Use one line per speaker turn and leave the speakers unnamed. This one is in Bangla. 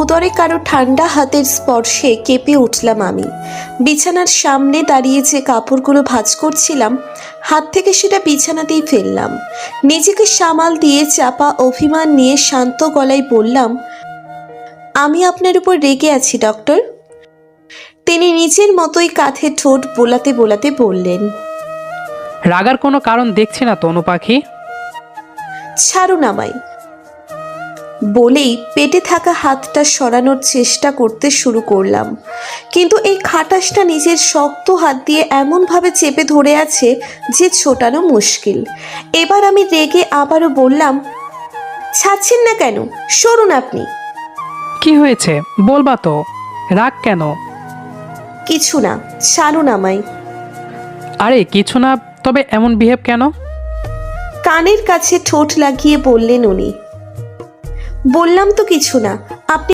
উদরে কারও ঠান্ডা হাতের স্পর্শে কেঁপে উঠলাম আমি। বিছানার সামনে দাঁড়িয়ে যে কাপড়গুলো ভাঁজ করছিলাম হাত থেকে সেটা বিছানাতেই ফেললাম। নিজেকে সামাল দিয়ে চাপা অভিমান নিয়ে শান্ত গলায় বললাম আমি আপনার উপর রেগে আছি ডক্টর। তিনি নিজের মতোই কাঁধে ঠোঁট বোলাতে বোলাতে বললেন
রাগার কোনো কারণ দেখছে না তনু পাখি।
ছাড়ুন আমায়। বলেই পেটে থাকা হাতটা সরানোর চেষ্টা করতে শুরু করলাম। কিন্তু এই খাটাসটা নিজের শক্ত হাত দিয়ে এমনভাবে চেপে ধরে আছে যে ছোটানো মুশকিল। এবার আমি রেগে আবারও বললাম ছাড়ছেন না কেন? সরুন আপনি।
কি হয়েছে? বলবা তো। রাগ কেন?
কিছু না ছাড়ুন আমায়।
আরে কিছু না তবে এমন বিহেভ কেন?
কানের কাছে ঠোঁট লাগিয়ে বললেন উনি বললাম তো কিছু না। আপনি